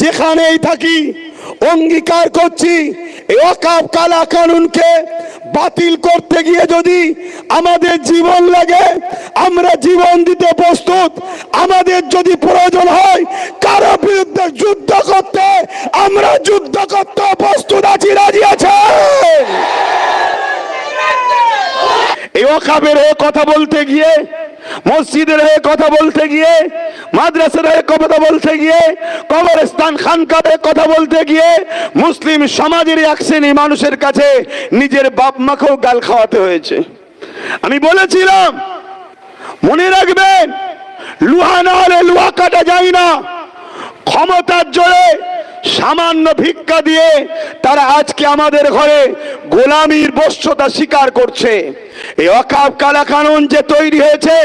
যেখানেই থাকি, অঙ্গীকার করছি কালা কানুনকে বাতিল করতে গিয়ে যদি আমাদের জীবন লাগে, আমরা জীবন দিতে প্রস্তুত। আমাদের যদি প্রয়োজন হয়, কারও বিরুদ্ধে যুদ্ধ করতে, আমরা যুদ্ধ করতে প্রস্তুত আছি, রাজি আছে এই হয়ে কথা বলতে গিয়ে, মসজিদের হয়ে কথা বলতে গিয়ে মাদ্রাসার হয়ে কথা বলতে গিয়ে, কবরস্থান খানকার হয়ে কথা বলতে গিয়ে, মুসলিম সমাজের এক শ্রেণি মানুষের কাছে নিজের বাপ মাকেও গাল খাওয়াতে হয়েছে। আমি বলেছিলাম, মনে রাখবেন, লুহা না হলে লুহা কাটা যায় না। ক্ষমতার জোরে সামান্য ভিক্ষা দিয়ে তারা আজকে আমাদের ঘরে গোলামির বস্যতা স্বীকার করছে। এই অকাপ কালা কানুন যে তৈরি হয়েছে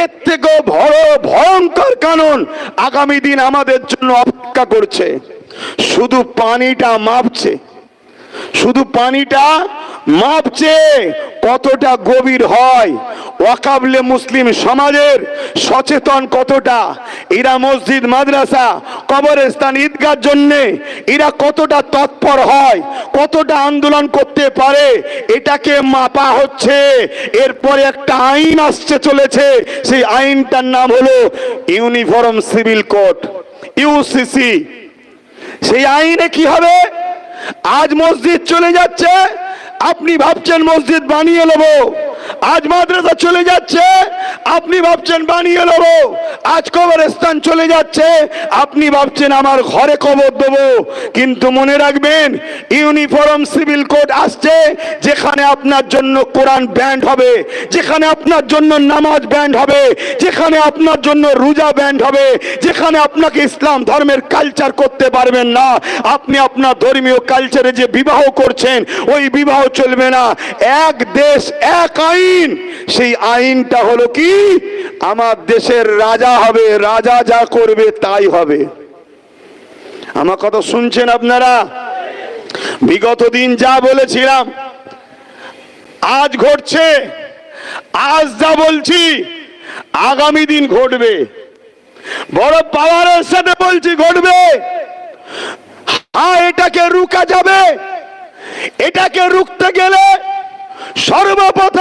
এর থেকেও বড় ভয়ঙ্কর কানুন আগামী দিন আমাদের জন্য অপেক্ষা করছে। শুধু পানিটা মাপছে। শুধু পানিটা মাপছে কতটা গভীর হয়, ওয়াকাবলে মুসলিম সমাজের সচেতন কতটা এরা মসজিদ, মাদ্রাসা, কবরস্থান, ঈদগার জন্য এরা কতটা তৎপর হয়, কতটা আন্দোলন করতে পারে, এটাকে মাপা হচ্ছে। এরপরে একটা আইন আসছে চলেছে, সেই আইনটার নাম হলো ইউনিফর্ম সিভিল কোড ইউসিসি সেই আইনে কি হবে? আজ মসজিদ চলে যাচ্ছে আপনি ভাবছেন মসজিদ বানিয়ে নেব? আজ মাদ্রাসা চলে যাচ্ছে। আপনি ভাবছেন, বানিয়ে নেব। আজ কবরস্থান চলে যাচ্ছে। আপনি ভাবছেন, আমার ঘরে কবর দেব। কিন্তু মনে রাখবেন, ইউনিফর্ম, সিভিল কোড আসছে, যেখানে আপনার জন্য কোরআন ব্যান্ড হবে, যেখানে আপনার জন্য নামাজ ব্যান্ড হবে, যেখানে আপনার জন্য রোজা ব্যান্ড হবে, যেখানে আপনাকে ইসলাম ধর্মের কালচার করতে পারবেন না। আপনি আপনার ধর্মীয় কালচারে যে বিবাহ করছেন, ওই বিবাহ চলবে না। এক দেশ, এক আইন সেই আইনটা হলো কি? আমার দেশের রাজা হবে, রাজা যা করবে তাই হবে। আমার কথা শুনছেন আপনারা? বিগত দিন যা বলেছিলাম, আজ ঘটছে, আজ যা বলছি, আগামী দিন ঘটবে। বড় পাওয়ারের সাথে বলছি ঘটবে। হ্যাঁ এটাকে রুকা যাবে। এটাকে রুখতে গেলে সর্বপ্রথম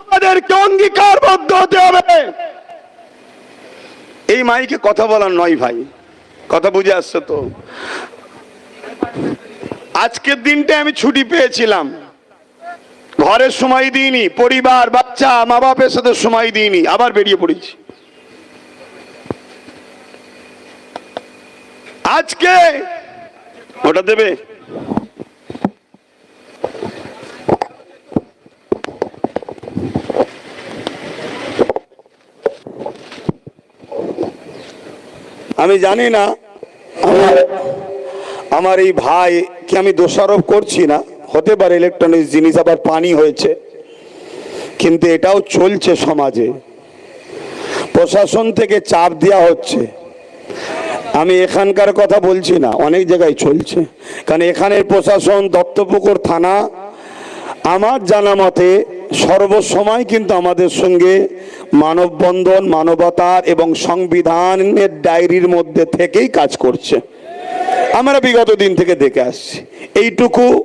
আমাদেরকে অঙ্গীকারবদ্ধ হতে হবে। এই মাইকে কথা বলার নয় ভাই, কথা বুঝে আসছে তো? আজকের দিনটা আমি ছুটি পেয়েছিলাম। ঘরের সময় দিইনি, পরিবার, বাচ্চা মা বাপের সাথে সময় দিইনি, আবার বেরিয়ে পড়েছি। আজকে ওটা দেবে? আমি জানি না। আমার আমার এই ভাই কি আমি দোষারোপ করছি না? হতে পারে ইলেকট্রনিক জিনিস আবার পানি হয়েছে। কিন্তু এটাও চলছে সমাজে। প্রশাসন থেকে চাপ দেওয়া হচ্ছে। আমি এখানকার কথা বলছি না, অনেক জায়গায় চলছে। কারণ এখানের প্রশাসন, দত্তপুকুর থানা, আমার জানা মতে সর্বসময় কিন্তু আমাদের সঙ্গে মানববন্ধন, মানবতার এবং সংবিধানের ডায়েরির মধ্যে থেকেই কাজ করছে। আমরা বিগত দিন থেকে দেখে আসছি। এইটুকু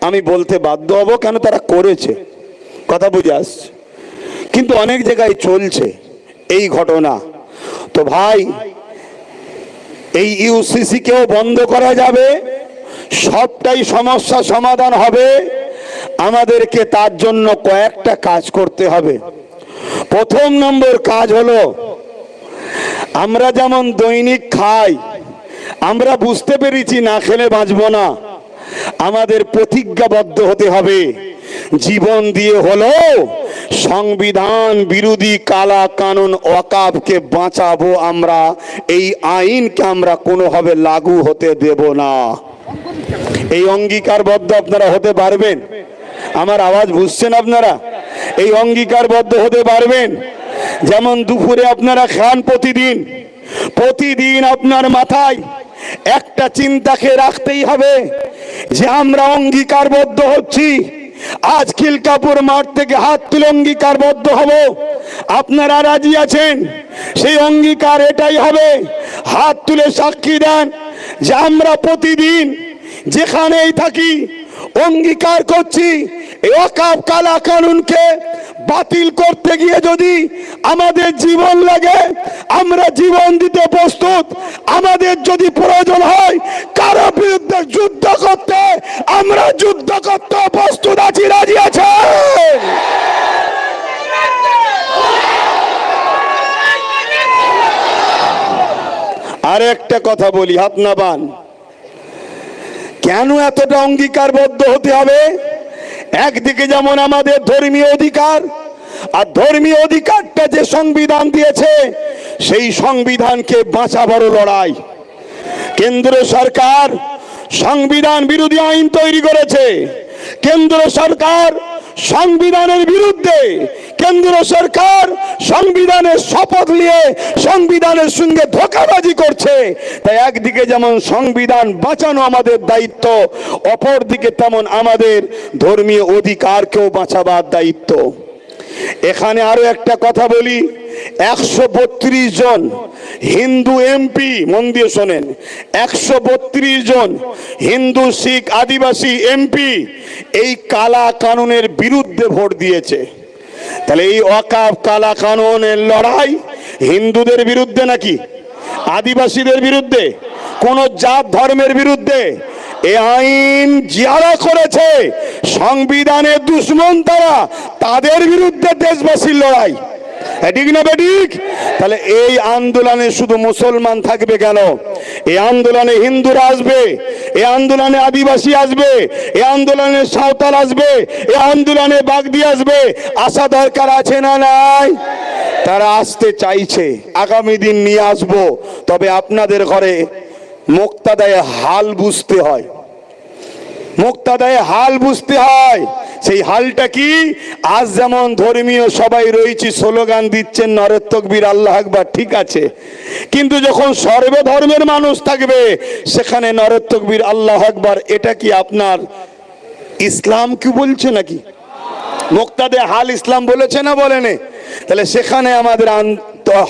আমি বলতে বাধ্য হব কেন তারা করেছে। কথা বুঝে আসছে। কিন্তু অনেক জায়গায় চলছে এই ঘটনা। তো ভাই, এই ইউসিসি কেও বন্ধ করা যাবে? সবটাই সমস্যা সমাধান হবে। আমাদেরকে তার জন্য কয়েকটা কাজ করতে হবে। প্রথম নম্বর কাজ হলো, আমরা যেমন দৈনিক খাই, আমরা বুঝতে পেরেছি না খেলে বাঁচবো না, আমাদের প্রতিজ্ঞাবদ্ধ হতে হবে। জীবন দিয়ে হলো সংবিধান বিরোধী কালা কানুন ওয়াকাবকে বাঁচাবো আমরা, এই আইনকে আমরা কোনোভাবে লাগু হতে দেব না। এই অঙ্গীকারবদ্ধ আপনারা হতে পারবেন। আমার আওয়াজ বুঝছেন আপনারা? এই অঙ্গীকারবদ্ধ হতে পারবেন। যেমন দুপুরে আপনারা খান প্রতিদিন প্রতিদিন আপনার মাথায় একটা চিন্তাকে রাখতেই হবে যে আমরা অঙ্গীকারবদ্ধ হচ্ছি। আজ খিলকাপুর মাঠ থেকে হাত তুলে অঙ্গীকারবদ্ধ হব। আপনারা রাজি আছেন? সেই অঙ্গীকার এটাই হবে। হাত তুলে সাক্ষী দেন যে আমরা প্রতিদিন যেখানেই থাকি অঙ্গীকার করছি অকাপ কালা কানুনকে বাতিল করতে গিয়ে যদি আমাদের জীবন লাগে, আমরা জীবন দিতে প্রস্তুত। আমাদের যদি প্রয়োজন হয়, কারও বিরুদ্ধে যুদ্ধ করতে, আমরা যুদ্ধ করতে প্রস্তুত আছি, রাজি আছে আর একটা কথা বলি, হাত কেন এতটা অঙ্গীকারবদ্ধ হতে হবে? একদিকে যেমন আমাদের ধর্মীয় অধিকার, আর ধর্মীয় অধিকারটা যে সংবিধান দিয়েছে, সেই সংবিধানকে বাঁচাবারও লড়াই। কেন্দ্র সরকার সংবিধান বিরোধী আইন তৈরি করেছে। কেন্দ্র সরকার সংবিধানের বিরুদ্ধে কেন্দ্র সরকার সংবিধানের শপথ নিয়ে সংবিধানের সঙ্গে ধোকাবাজি করছে। তাই একদিকে যেমন সংবিধান বাঁচানো আমাদের দায়িত্ব, অপরদিকে তেমন আমাদের ধর্মীয় অধিকারকেও বাঁচাবার দায়িত্ব। এখানে আরও একটা কথা বলি, একশো বত্রিশ জন হিন্দু এমপি, মন দিয়ে শোনেন, একশো বত্রিশ জন হিন্দু, শিখ, আদিবাসী এমপি এই কালা কানুনের বিরুদ্ধে ভোট দিয়েছে। তাহলে এই অকাপ কালা কানুনের লড়াই হিন্দুদের বিরুদ্ধে নাকি? আদিবাসীদের বিরুদ্ধে? কোন জাত ধর্মের বিরুদ্ধে? এ আইন যারা করেছে। সংবিধানের দুশ্মন তারা, তাদের বিরুদ্ধে দেশবাসীর লড়াই। ঠিক না বেঠিক? তাহলে এই আন্দোলনে শুধু মুসলমান থাকবে কেন? এই আন্দোলনে হিন্দুরা আসবে, এই আন্দোলনে আদিবাসী আসবে, এই আন্দোলনে সাঁওতাল আসবে, এই আন্দোলনে বাগদি আসবে। আসা দরকার আছে না নাই? তারা আসতে চাইছে, আগামী দিন নিয়ে আসব। তবে আপনাদের ঘরে মুক্তাদায় হাল বুঝতে হয়। মুক্তাদায় হাল বুঝতে হয়। সেই হালটা কি? আজ যেমন ধর্মীয় সবাই রয়েছে, স্লোগান দিচ্ছেন, নরের তকবীর, আল্লাহ আকবার, ঠিক আছে। কিন্তু যখন সর্বধর্মের মানুষ থাকবে, সেখানে নরের তকবীর, আল্লাহ আকবার, এটা কি আপনার ইসলাম কি বলছে নাকি? মুক্তাদে হাল ইসলাম বলেছে না বলেনে? তাহলে সেখানে আমাদের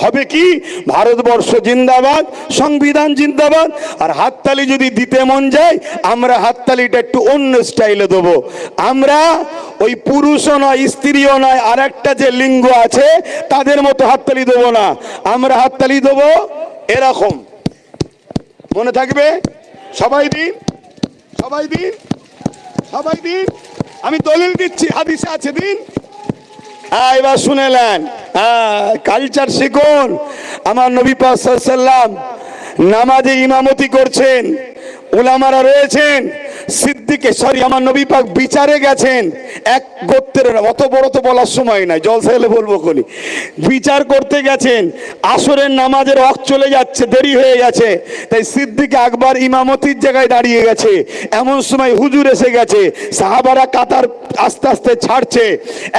হবে কি? ভারতবর্ষ জিন্দাবাদ, সংবিধান জিন্দাবাদ, আর হাততালি যদি দিতে মন যায়, আমরা হাততালিটা একটু অন্য স্টাইলে দেবো। আমরা ওই পুরুষও নয়, স্ত্রীও নয় আর একটা যে লিঙ্গ আছে, তাদের মতো হাততালি দেবো না। আমরা হাততালি দেবো এরকম। মনে থাকবে? সবাই দিন সবাই দিন সবাই দিন। আমি দলিল দিচ্ছি, হাদিসে আছে দিন। এবার শুনেলেন হ্যাঁ কালচার শিখুন। আমার নবী পাক নামাজে ইমামতি করছেন ওলামারা রয়েছেন। সিদ্দিকে সরি, আমার নবী পাক বিচারে গেছেন। এক গোত্রের অত বড় তো বলার সময় নাই জলসা এলে বলব কলি বিচার করতে গেছেন, আসরের নামাজের অক চলে যাচ্ছে, দেরি হয়ে গেছে। তাই সিদ্দিকে আকবর ইমামতির জায়গায় দাঁড়িয়ে গেছে। এমন সময় হুজুর এসে গেছে, সাহাবারা কাতার আস্তে আস্তে ছাড়ছে।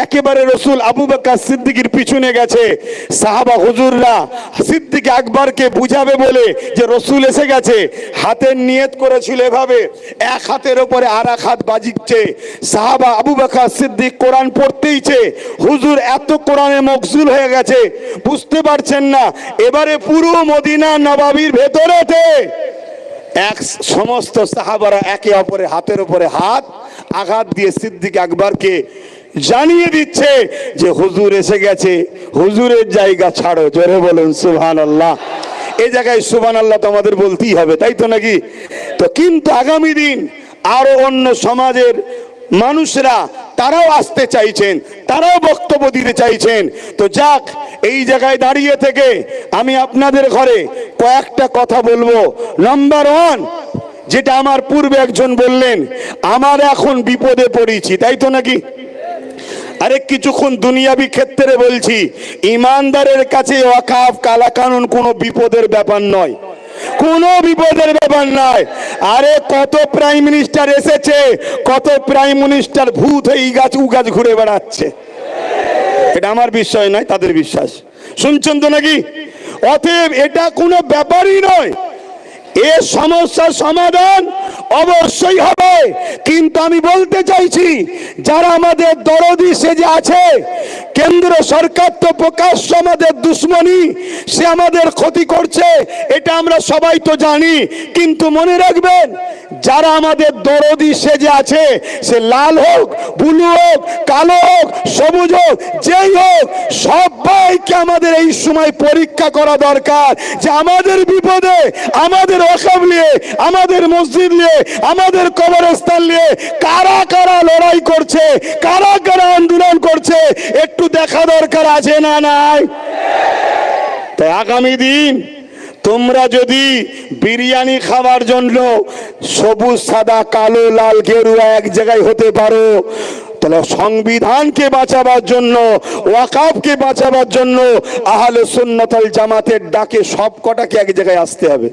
একেবারে রসুল আবু বাক্কা সিদ্দিকির পিছনে গেছে। সাহাবা হুজুররা সিদ্দিক আকবরকে বুঝাবে বলে যে রসুল এসে গেছে, হাতের নিয়ত করেছিল এভাবে, এক হাতের ওপরে আর এক হাত বাজিচ্ছে। সাহাবা আবু বকর সিদ্দিক কোরআন পড়তেইছে। হুজুর, এত কোরআনে মকসুল হয়ে গেছে। বুঝতে পারছেন না, এবারে পুরো মদিনা নবাবির ভেতরেতে। এক সমস্ত সাহাবারা একে অপরের হাতের উপরে হাত আঘাত দিয়ে সিদ্দিক আকবরকে জানিয়ে দিচ্ছে যে, হুজুর এসে গেছে। হুজুরের জায়গা ছাড়ো, জোরে বলুন সুবহান আল্লাহ এই জায়গায় সুবহান আল্লাহ তো আমাদের বলতেই হবে, তাই তো নাকি? তো কিন্তু আগামী দিন আরও অন্য সমাজের মানুষরা তারাও আসতে চাইছেন, তারাও বক্তব্য দিতে চাইছেন। তো যাক, এই জায়গায় দাঁড়িয়ে থেকে আমি আপনাদের ঘরে কয়েকটা কথা বলব। নাম্বার ওয়ান যেটা আমার পূর্বে একজন বললেন, আমার এখন বিপদে পড়েছি। তাই তো নাকি? আরে কিছুক্ষণ দুনিয়াবি ক্ষেত্রে বলছি, ইমানদারের কাছে ওয়াকাফ, কালাকানুন কোনো বিপদের ব্যাপার নয়। কোনো বিপদের ব্যাপার নাই। আরে কত প্রাইম মিনিস্টার এসেছে, কত প্রাইম মিনিস্টার ভূত এই গাছ, উ গাছ ঘুরে বেড়াচ্ছে। এটা আমার বিষয় নয়, তাদের বিশ্বাস। শুনছেন তো নাকি? অতএব এটা কোনো ব্যাপারই নয়। এ সমস্যার সমাধান অবশ্যই হবে। কিন্তু আমি বলতে চাইছি, যারা আমাদের দরদি সেজে আছে, কেন্দ্র সরকার তো প্রকাশ্য আমাদের দুশ্মনী, সে আমাদের ক্ষতি করছে, এটা আমরা সবাই তো জানি। কিন্তু মনে রাখবেন, যারা আমাদের দরদি সেজে আছে, সে লাল হোক, ব্লু হোক, কালো হোক, সবুজ হোক, যেই হোক, সবাইকে আমাদের এই সময় পরীক্ষা করা দরকার যে আমাদের বিপদে, আমাদের অসব নিয়ে আমাদের মসজিদ নিয়ে আমাদের কবরস্থান নিয়ে কারা কারা লড়াই করছে, কারা কারা আন্দোলন করছে, একটু দেখা দরকার আছে না নাই? তাই আগামী দিন তোমরা যদি বিরিয়ানি খাওয়ার জন্য সবুজ, সাদা, কালো, লাল, গেরুয়া এক জায়গায় হতে পারো, তাহলে সংবিধানকে বাঁচাবার জন্য ওয়াকাবকে বাঁচাবার জন্য আহলে সুন্নতল জামাতের ডাকে সব কটাকে এক জায়গায় আসতে হবে।